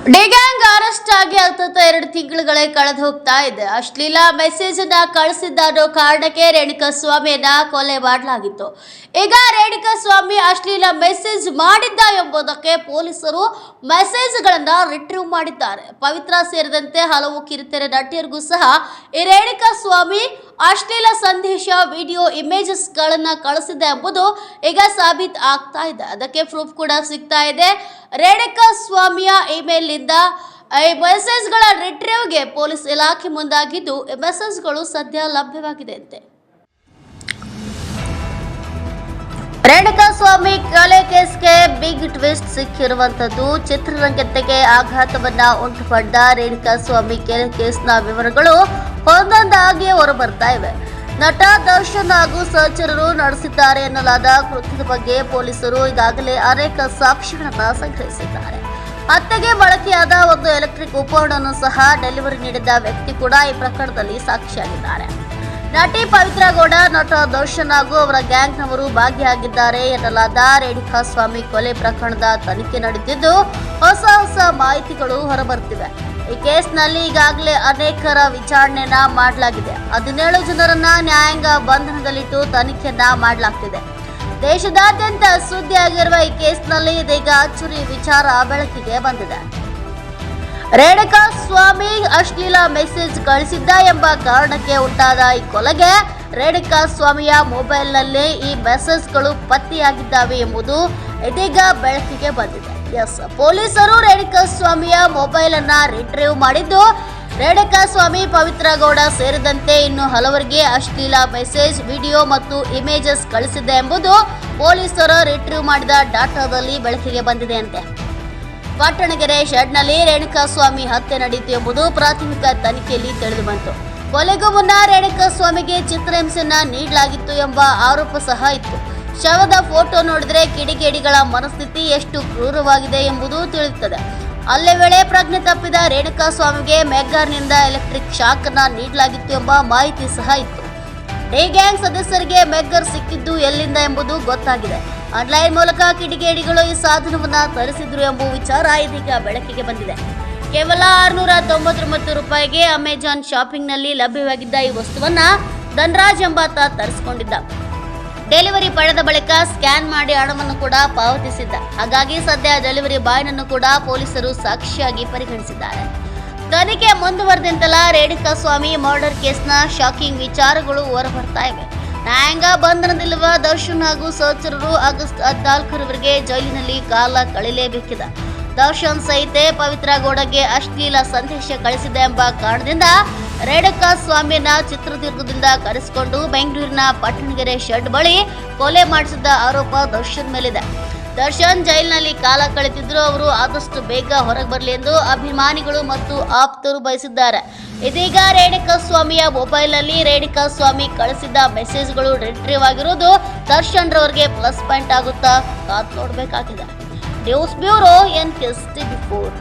ಡಿಗ್ಯಾಂಗ್ arrest ಆಗಿ ಹತ್ತತ್ತ ಎರಡು ತಿಂಗಳುಗಳೇ ಕಳೆದು ಹೋಗ್ತಾ ಇದೆ. ಅಶ್ಲೀಲ ಮೆಸೇಜ್ ಅನ್ನ ಕಳಿಸಿದ್ದ ಅನ್ನೋ ಕಾರಣಕ್ಕೆ ರೇಣುಕಾ ಸ್ವಾಮಿಯನ್ನ ಕೊಲೆ ಮಾಡಲಾಗಿತ್ತು. ಈಗ ರೇಣುಕಾ ಸ್ವಾಮಿ ಅಶ್ಲೀಲ ಮೆಸೇಜ್ ಮಾಡಿದ್ದ ಎಂಬುದಕ್ಕೆ ಪೊಲೀಸರು ಮೆಸೇಜ್ಗಳನ್ನ ರಿಟ್ರೀವ್ ಮಾಡಿದ್ದಾರೆ. ಪವಿತ್ರ ಸೇರಿದಂತೆ ಹಲವು ಕಿರಿತೆರೆ ನಟಿಯರಿಗೂ ಸಹ ಈ ರೇಣುಕಾ ಸ್ವಾಮಿ ಅಶ್ಲೀಲ ಸಂದೇಶ, ವಿಡಿಯೋ, ಇಮೇಜಸ್ಗಳನ್ನ ಕಳಿಸಿದೆ ಎಂಬುದು ಈಗ ಸಾಬೀತ್ ಆಗ್ತಾ ಇದೆ. ಅದಕ್ಕೆ ಪ್ರೂಫ್ ಕೂಡ ಸಿಗ್ತಾ ಇದೆ. ರೇಣುಕಾ ಸ್ವಾಮಿಯ ಇಮೇಲ್ನಿಂದ, ಈ ಮೆಸೇಜ್ಗಳ ರಿಟ್ರೀವ್ಗೆ ಪೊಲೀಸ್ ಇಲಾಖೆ ಮುಂದಾಗಿದ್ದು ಮೆಸೇಜ್ಗಳು ಸದ್ಯ ಲಭ್ಯವಾಗಿದೆ ಅಂತೆ ರೇಣುಕಾ ಸ್ವಾಮಿ ಕೊಲೆ ಕೇಸ್ಗೆ ಬಿಗ್ ಟ್ವಿಸ್ಟ್ ಸಿಕ್ಕಿರುವಂತದ್ದು ಚಿತ್ರರಂಗತೆಗೆ ಆಘಾತವನ್ನ ಉಂಟು ಮಾಡಿದ ರೇಣುಕಾ ಸ್ವಾಮಿ ಕೆರೆ ಕೇಸ್ನ ವಿವರಗಳು ಒಂದೊಂದಾಗಿ ಹೊರಬರ್ತಾ ಇವೆ ನಟ ದರ್ಶನ್ ಹಾಗೂ ಸಹಚರರು ನಡೆಸಿದ್ದಾರೆ ಎನ್ನಲಾದ ಕೃತ್ಯದ ಬಗ್ಗೆ ಪೊಲೀಸರು ಈಗಾಗಲೇ ಅನೇಕ ಸಾಕ್ಷಿಗಳನ್ನು ಸಂಗ್ರಹಿಸಿದ್ದಾರೆ. ಹತ್ಯೆಗೆ ಬಳಕೆಯಾದ ಒಂದು ಎಲೆಕ್ಟ್ರಿಕ್ ಉಪಕರಣವನ್ನು ಸಹ ಡೆಲಿವರಿ ನೀಡಿದ ವ್ಯಕ್ತಿ ಕೂಡ ಈ ಪ್ರಕರಣದಲ್ಲಿ ಸಾಕ್ಷಿಯಾಗಿದ್ದಾರೆ. ನಟಿ ಪವಿತ್ರ ಗೌಡ, ನಟ ದರ್ಶನ್ ಹಾಗೂ ಅವರ ಗ್ಯಾಂಗ್ನವರು ಭಾಗಿಯಾಗಿದ್ದಾರೆ ಎನ್ನಲಾದ ರೇಣುಕಾ ಸ್ವಾಮಿ ಕೊಲೆ ಪ್ರಕರಣದ ತನಿಖೆ ನಡೆದಿದ್ದು ಹೊಸ ಹೊಸ ಮಾಹಿತಿಗಳು ಹೊರಬರ್ತಿವೆ ಈ ಕೇಸ್ನಲ್ಲಿ ಈಗಾಗಲೇ ಅನೇಕರ ವಿಚಾರಣೆಯನ್ನ ಮಾಡಲಾಗಿದೆ. ಹದಿನೇಳು ಜನರನ್ನ ನ್ಯಾಯಾಂಗ ಬಂಧನದಲ್ಲಿಟ್ಟು ತನಿಖೆಯನ್ನ ಮಾಡಲಾಗ್ತಿದೆ. ದೇಶದಾದ್ಯಂತ ಸುದ್ದಿಯಾಗಿರುವ ಈ ಕೇಸ್ನಲ್ಲಿ ಇದೀಗ ಅಚ್ಚುರಿ ವಿಚಾರ ಬೆಳಕಿಗೆ ಬಂದಿದೆ. ರೇಣುಕಾ ಸ್ವಾಮಿ ಅಶ್ಲೀಲ ಮೆಸೇಜ್ ಕಳಿಸಿದ್ದ ಎಂಬ ಕಾರಣಕ್ಕೆ ಉಂಟಾದ ಈ ಕೊಲೆಗೆ ರೇಣುಕಾ ಸ್ವಾಮಿಯ ಮೊಬೈಲ್ನಲ್ಲಿ ಈ ಮೆಸೇಜ್ಗಳು ಪತ್ತೆಯಾಗಿದ್ದಾವೆ ಎಂಬುದು ಇದೀಗ ಬೆಳಕಿಗೆ ಬಂದಿದೆ. ಎಸ್, ಪೊಲೀಸರು ರೇಣುಕಾ ಸ್ವಾಮಿಯ ಮೊಬೈಲ್ ಅನ್ನ ರಿಟ್ರೀವ್ ಮಾಡಿದ್ದು. ರೇಣುಕಾ ಸ್ವಾಮಿ ಪವಿತ್ರ ಗೌಡ ಸೇರಿದಂತೆ ಇನ್ನು ಹಲವರಿಗೆ ಅಶ್ಲೀಲ ಮೆಸೇಜ್, ವಿಡಿಯೋ ಮತ್ತು ಇಮೇಜಸ್ ಕಳಿಸಿದೆ ಎಂಬುದು ಪೊಲೀಸರು ರಿಟ್ರೀವ್ ಮಾಡಿದ ಡಾಟಾದಲ್ಲಿ ಬೆಳಕಿಗೆ ಬಂದಿದೆ ಅಂತೆ ಪಟ್ಟಣಗೆರೆ ಶೆಡ್ನಲ್ಲಿ ರೇಣುಕಾ ಸ್ವಾಮಿ ಹತ್ಯೆ ನಡೆಯಿತು ಎಂಬುದು ಪ್ರಾಥಮಿಕ ತನಿಖೆಯಲ್ಲಿ ತಿಳಿದುಬಂತು ಕೊಲೆಗೂ ಮುನ್ನ ರೇಣುಕಾ ಸ್ವಾಮಿಗೆ ಚಿತ್ರಹಿಂಸೆಯನ್ನ ನೀಡಲಾಗಿತ್ತು ಎಂಬ ಆರೋಪ ಸಹ ಇತ್ತು. ಶವದ ಫೋಟೋ ನೋಡಿದ್ರೆ ಕಿಡಿಗೇಡಿಗಳ ಮನಸ್ಥಿತಿ ಎಷ್ಟು ಕ್ರೂರವಾಗಿದೆ ಎಂಬುದು ತಿಳಿಯುತ್ತದೆ. ಅಲ್ಲೇ ವೇಳೆ ಪ್ರಜ್ಞೆ ತಪ್ಪಿದ ರೇಣುಕಾ ಸ್ವಾಮಿಗೆ ಮೆಗ್ಗಾರ್ನಿಂದ ಎಲೆಕ್ಟ್ರಿಕ್ ಶಾಕ್ ಅನ್ನ ನೀಡಲಾಗಿತ್ತು ಎಂಬ ಮಾಹಿತಿ ಸಹ ಇತ್ತು. ಡೇ ಗ್ಯಾಂಗ್ ಸದಸ್ಯರಿಗೆ ಮೆಗ್ಗರ್ ಸಿಕ್ಕಿದ್ದು ಎಲ್ಲಿಂದ ಎಂಬುದು ಗೊತ್ತಾಗಿದೆ. ಆನ್ಲೈನ್ ಮೂಲಕ ಕಿಡಿಗೇಡಿಗಳು ಈ ಸಾಧನವನ್ನ ತರಿಸಿದ್ರು ಎಂಬ ವಿಚಾರ ಇದೀಗ ಬೆಳಕಿಗೆ ಬಂದಿದೆ. ಕೇವಲ ಆರುನೂರ ತೊಂಬತ್ತೊಂಬತ್ತು ರೂಪಾಯಿಗೆ ಅಮೆಜಾನ್ ಶಾಪಿಂಗ್ನಲ್ಲಿ ಲಭ್ಯವಾಗಿದ್ದ ಈ ವಸ್ತುವನ್ನ ಧನ್ರಾಜ್ ಎಂಬಾತ ತರಿಸಿಕೊಂಡಿದ್ದ. ಡೆಲಿವರಿ ಪಡೆದ ಬಳಿಕ ಸ್ಕ್ಯಾನ್ ಮಾಡಿ ಹಣವನ್ನು ಕೂಡ ಪಾವತಿಸಿದ್ದ. ಹಾಗಾಗಿ ಸದ್ಯ ಡೆಲಿವರಿ ಬಾಯ್ನನ್ನು ಕೂಡ ಪೊಲೀಸರು ಸಾಕ್ಷಿಯಾಗಿ ಪರಿಗಣಿಸಿದ್ದಾರೆ. ತನಿಖೆ ಮುಂದುವರೆದಂತೆಲ್ಲ ರೇಣುಕಾ ಸ್ವಾಮಿ ಮರ್ಡರ್ ಕೇಸ್ನ ಶಾಕಿಂಗ್ ವಿಚಾರಗಳು ಹೊರಬರ್ತಾ ಇವೆ. ನ್ಯಾಯಾಂಗ ಬಂಧನದಲ್ಲಿರುವ ದರ್ಶನ್ ಹಾಗೂ ಸಹಚರರು ಆಗಸ್ಟ್ ಹದಿನಾಲ್ಕರವರೆಗೆ ಜೈಲಿನಲ್ಲಿ ಕಾಲ ಕಳೆಯಲೇಬೇಕಿದೆ. ದರ್ಶನ್ ಸಹಿತೆ ಪವಿತ್ರ ಗೌಡಗೆ ಅಶ್ಲೀಲ ಸಂದೇಶ ಕಳಿಸಿದೆ ಎಂಬ ಕಾರಣದಿಂದ ರೇಣುಕಾ ಸ್ವಾಮಿಯನ್ನ ಚಿತ್ರದುರ್ಗದಿಂದ ಕರೆಸಿಕೊಂಡು ಬೆಂಗಳೂರಿನ ಪಟ್ಟಣಗೆರೆ ಶೆಡ್ ಬಳಿ ಕೊಲೆ ಮಾಡಿಸಿದ್ದ ಆರೋಪ ದರ್ಶನ್ ಮೇಲಿದೆ. ದರ್ಶನ್ ಜೈಲಿನಲ್ಲಿ ಕಾಲ ಕಳೆದಿದ್ರು ಅವರು ಆದಷ್ಟು ಬೇಗ ಹೊರಗೆ ಬರಲಿ ಎಂದು ಅಭಿಮಾನಿಗಳು ಮತ್ತು ಆಪ್ತರು ಬಯಸಿದ್ದಾರೆ. ಇದೀಗ ರೇಣುಕಾ ಸ್ವಾಮಿಯ ಮೊಬೈಲ್ನಲ್ಲಿ ರೇಣುಕಾ ಸ್ವಾಮಿ ಕಳಿಸಿದ್ದ ಮೆಸೇಜ್ಗಳು ರಿಟ್ರೀವ್ ಆಗಿರೋದು ದರ್ಶನ್ ರವರಿಗೆ ಪ್ಲಸ್ ಪಾಯಿಂಟ್ ಆಗುತ್ತಾ ಕಾದ್ ನೋಡಬೇಕಾಗಿದೆ. ನ್ಯೂಸ್ ಬ್ಯೂರೋ ಎನ್ ಕೆಸ್ಟಿ ಫೋರ್